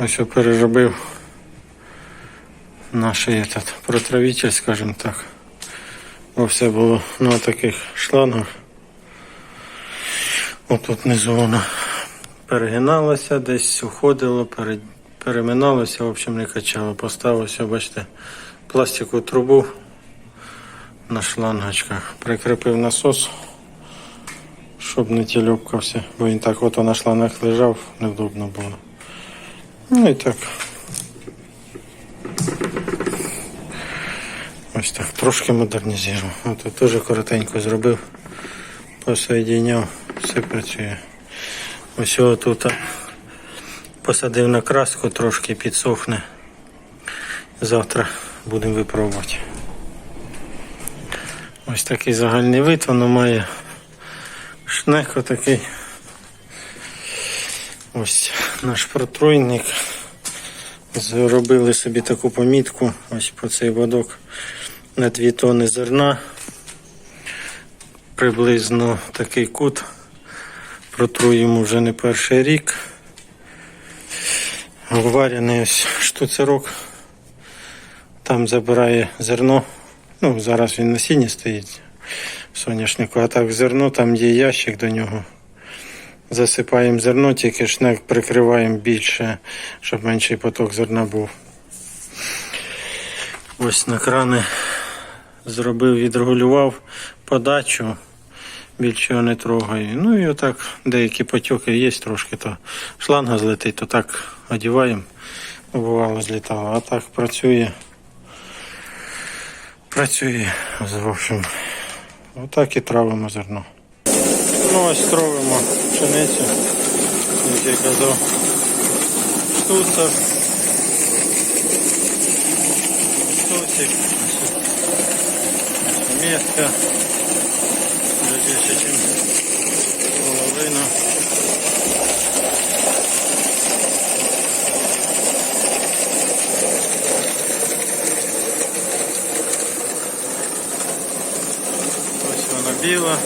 Ось переробив наш этот, протравитель, скажімо так. Бо все було на таких шлангах. Отут внизу воно перегиналося, десь уходило, пере, переминалося, в общем, не качало. Поставився, бачите, пластикову трубу на шлангочках. Прикріпив насос, щоб не тілюбкався, бо він так от на шлангах лежав, невдобно було. Ну і так. Ось так, трошки модернізував. От теж коротенько зробив, посоєдиняв, все працює. Ось тут посадив на краску, трошки підсохне. Завтра будемо випробувати. Ось такий загальний вид, воно має шнек отакий. Ось наш протруйник. Зробили собі таку помітку, ось по цей водок на 2 тони зерна. Приблизно такий кут. Протруємо вже не перший рік. Варений ось штуцерок. Там забирає зерно. Ну, зараз він на сіні стоїть соняшнику, а так зерно, там є ящик до нього. Засипаємо зерно, тільки шнек прикриваємо більше, щоб менший поток зерна був. Ось на крани зробив, відрегулював подачу, більше не трогаю. Ну і отак деякі потоки є трошки, то шланга злетить, то так одіваємо. Бувало злітало, а так працює. Працює, в общем. Отак і травимо зерно. Ну ось травимо пшеницю, як я казав. Штуцер. Штуцик. Метка. Вже більше, ніж половина. Ось вона біла.